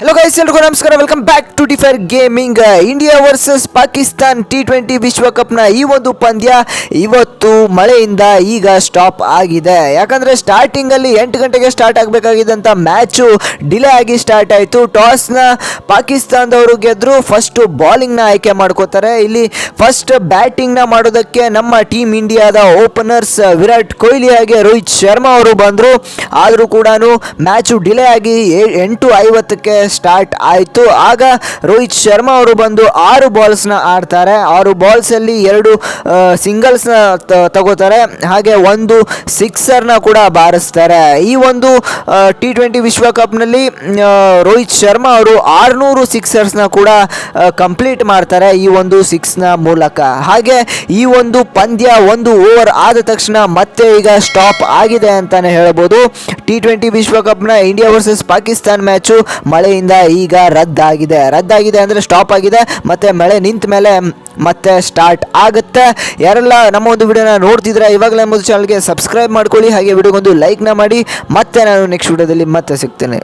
Hello guys ಎಲ್ರಿಗೂ ನಮಸ್ಕಾರ. Welcome back to Defier gaming India versus Pakistan T twenty ವಿಶ್ವಕಪ್ನ ಈ ಒಂದು ಪಂದ್ಯ ಇವತ್ತು ಮಳೆಯಿಂದ ಈಗ ಸ್ಟಾಪ್ ಆಗಿದೆ. ಯಾಕಂದರೆ ಸ್ಟಾರ್ಟಿಂಗಲ್ಲಿ ಎಂಟು ಗಂಟೆಗೆ ಸ್ಟಾರ್ಟ್ ಆಗಬೇಕಾಗಿದ್ದಂಥ ಮ್ಯಾಚು ಡಿಲೇ ಆಗಿ ಸ್ಟಾರ್ಟ್ ಆಯಿತು. ಟಾಸ್ನ ಪಾಕಿಸ್ತಾನದವರು ಗೆದ್ರು. ಫಸ್ಟು ಬಾಲಿಂಗ್ನ ಆಯ್ಕೆ ಮಾಡ್ಕೋತಾರೆ. ಇಲ್ಲಿ ಫಸ್ಟ್ ಬ್ಯಾಟಿಂಗ್ನ ಮಾಡೋದಕ್ಕೆ ನಮ್ಮ ಟೀಮ್ ಇಂಡಿಯಾದ ಓಪನರ್ಸ್ ವಿರಾಟ್ ಕೊಹ್ಲಿ ಹಾಗೆ ರೋಹಿತ್ ಶರ್ಮಾ ಅವರು ಬಂದರು. ಆದರೂ ಕೂಡ ಮ್ಯಾಚು ಡಿಲೇ ಆಗಿ ಎಂಟು ಐವತ್ತಕ್ಕೆ ಸ್ಟಾರ್ಟ್ ಆಯಿತು. ಆಗ ರೋಹಿತ್ ಶರ್ಮಾ ಅವರು ಬಂದು ಆರು ಬಾಲ್ಸ್ನ ಆಡ್ತಾರೆ. ಆರು ಬಾಲ್ಸಲ್ಲಿ ಎರಡು ಸಿಂಗಲ್ಸ್ನ ತಗೋತಾರೆ. ಹಾಗೆ ಒಂದು ಸಿಕ್ಸರ್ನ ಕೂಡ ಬಾರಿಸ್ತಾರೆ. ಈ ಒಂದು ಟಿ ಟ್ವೆಂಟಿ ವಿಶ್ವಕಪ್ನಲ್ಲಿ ರೋಹಿತ್ ಶರ್ಮಾ ಅವರು ಆರುನೂರು ಸಿಕ್ಸರ್ಸ್ನ ಕೂಡ ಕಂಪ್ಲೀಟ್ ಮಾಡ್ತಾರೆ ಈ ಒಂದು ಸಿಕ್ಸ್ನ ಮೂಲಕ. ಹಾಗೆ ಈ ಒಂದು ಪಂದ್ಯ ಒಂದು ಓವರ್ ಆದ ತಕ್ಷಣ ಮತ್ತೆ ಈಗ ಸ್ಟಾಪ್ ಆಗಿದೆ ಅಂತಾನೆ ಹೇಳ್ಬೋದು. ಟಿ ಟ್ವೆಂಟಿ ವಿಶ್ವಕಪ್ನ ಇಂಡಿಯಾ ವರ್ಸಸ್ ಪಾಕಿಸ್ತಾನ್ ಮ್ಯಾಚು ಮಳೆಯಿಂದ ಈಗ ರದ್ದಾಗಿದೆ. ರದ್ದಾಗಿದೆ ಅಂದರೆ ಸ್ಟಾಪ್ ಆಗಿದೆ, ಮತ್ತೆ ಮಳೆ ನಿಂತ ಮೇಲೆ ಮತ್ತೆ ಸ್ಟಾರ್ಟ್ ಆಗುತ್ತೆ. ಯಾರೆಲ್ಲ ನಮ್ಮ ಒಂದು ವಿಡಿಯೋನ ನೋಡ್ತಿದ್ರೆ ಇವಾಗಲೇ ನಮ್ಮ ಚಾನಲ್ಗೆ ಸಬ್ಸ್ಕ್ರೈಬ್ ಮಾಡ್ಕೊಳ್ಳಿ, ಹಾಗೆ ವಿಡಿಯೋಗೊಂದು ಲೈಕ್ನ ಮಾಡಿ. ಮತ್ತೆ ನಾನು ನೆಕ್ಸ್ಟ್ ವಿಡಿಯೋದಲ್ಲಿ ಮತ್ತೆ ಸಿಗ್ತೇನೆ.